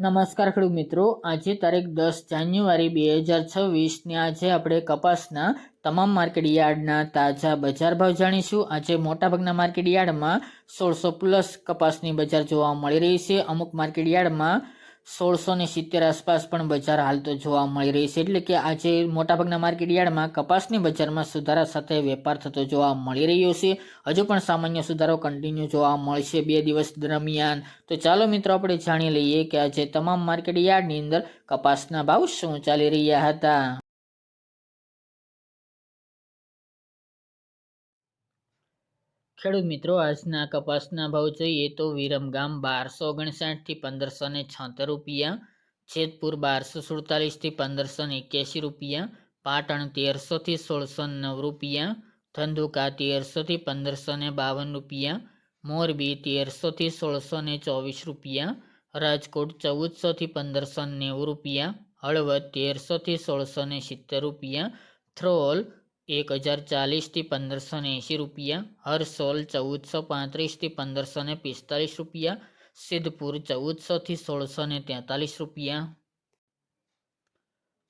નમસ્કાર ખેડૂત મિત્રો, આજે તારીખ દસ જાન્યુઆરી બે હજાર છવ્વીસને આજે આપણે કપાસના તમામ માર્કેટ યાર્ડના તાજા બજાર ભાવ જાણીશું. આજે મોટાભાગના માર્કેટ યાર્ડમાં સોળસો પ્લસ કપાસની બજાર જોવા મળી રહી છે. અમુક માર્કેટ યાર્ડમાં સોળસો ને સિત્તેર આસપાસ પણ બજાર હાલ તો જોવા મળી રહી છે. એટલે કે આજે મોટાભાગના માર્કેટ યાર્ડમાં કપાસની બજારમાં સુધારા સાથે વેપાર થતો જોવા મળી રહ્યો છે. હજુ પણ સામાન્ય સુધારો કન્ટિન્યુ જોવા મળશે બે દિવસ દરમિયાન. તો ચાલો મિત્રો, આપણે જાણી લઈએ કે આજે તમામ માર્કેટ યાર્ડની અંદર કપાસના ભાવ શું ચાલી રહ્યા હતા. ખેડૂત મિત્રો, આજના કપાસના ભાવ જોઈએ તો વિરમગામ બારસો ઓગણસાઠથી પંદરસો ને છોતેર રૂપિયા, જેતપુર બારસો સુડતાલીસથી પંદરસો ને એક્યાસી રૂપિયા, પાટણ તેરસોથી સોળસો નવ રૂપિયા, ધંધુકા તેરસોથી પંદરસો ને બાવન રૂપિયા, મોરબી તેરસોથી સોળસો ને ચોવીસ રૂપિયા, રાજકોટ ચૌદસોથી પંદરસો નેવું રૂપિયા, હળવદ તેરસોથી સોળસો ને સિત્તેર રૂપિયા થ્રોલ એક હજાર ચાલીસથી પંદરસો ને એંશી રૂપિયા હરસોલ ચૌદસો પાંત્રીસથી પંદરસો ને પિસ્તાલીસ રૂપિયા, સિદ્ધપુર ચૌદસોથી સોળસો ને તેતાલીસ રૂપિયા.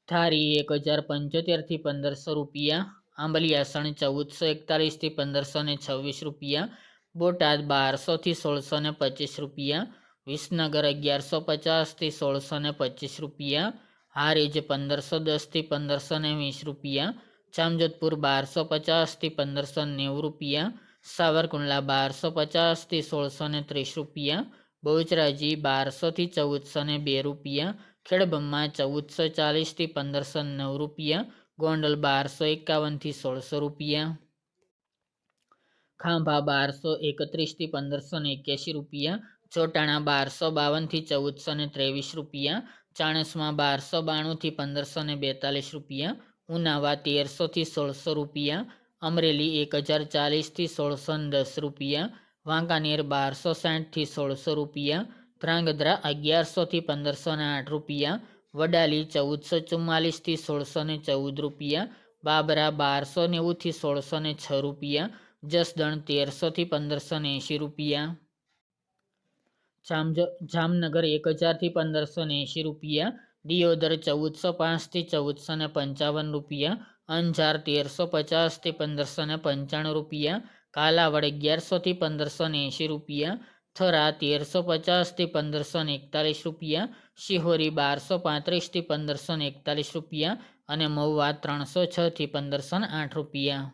ધારી એક હજાર પંચોતેરથી પંદરસો રૂપિયા આંબલિયાસણ ચૌદસો એકતાલીસથી પંદરસો ને છવ્વીસ રૂપિયા, બોટાદ બારસોથી સોળસો ને પચીસ રૂપિયા, વિસનગર અગિયારસો પચાસથી સોળસો ને પચીસ રૂપિયા, હારીજ પંદરસો દસથી પંદરસો ને વીસ રૂપિયા જામજોધપુર બારસો પચાસથી પંદરસો નેવું રૂપિયા, સાવરકુંડલા બારસો પચાસથી સોળસો ને ત્રીસ રૂપિયા, બહુચરાજી બારસોથી ચૌદસો ને બે રૂપિયા, ખેડબ્રહ્મા ચૌદસો ચાલીસથી પંદરસો નવ રૂપિયા, ગોંડલ બારસો એકાવનથી સોળસો રૂપિયા. ખાંભા બારસો એકત્રીસથી પંદરસો ને એક્યાસી રૂપિયા, ચોટાણા બારસો બાવનથી ચૌદસો ને ત્રેવીસ રૂપિયા, ચાણસમાં બારસો બાણુંથી પંદરસો ને બેતાલીસ રૂપિયા ઉનાવા તેરસોથી સોળસો રૂપિયા, અમરેલી એક હજાર ચાલીસથી સોળસો દસ રૂપિયા, વાંકાનેર બારસો સાઠથી સોળસો રૂપિયા, ધ્રાંગધ્રા અગિયારસોથી પંદરસોને આઠ રૂપિયા, વડાલી ચૌદસો ચુમ્માલીસથી સોળસોને ચૌદ રૂપિયા, બાબરા બારસો નેવુંથી સોળસોને છ રૂપિયા, જસદણ તેરસોથી પંદરસો ને એંશી રૂપિયા. જામનગર એક હજારથી પંદરસો એંશી રૂપિયા દિયોદર ચૌદસો પાંચથી ચૌદસો ને પંચાવન રૂપિયા, અંજાર તેરસો પચાસથી પંદરસો ને પંચાણું રૂપિયા, કાલાવડ અગિયારસોથી પંદરસો ને એંશી રૂપિયા, થરા તેરસો પચાસથી પંદરસો ને એકતાલીસ રૂપિયા, શિહોરી બારસો પાંત્રીસથી પંદરસો ને એકતાલીસ રૂપિયા અને મહુવા ત્રણસો છથી પંદરસો ને આઠ રૂપિયા.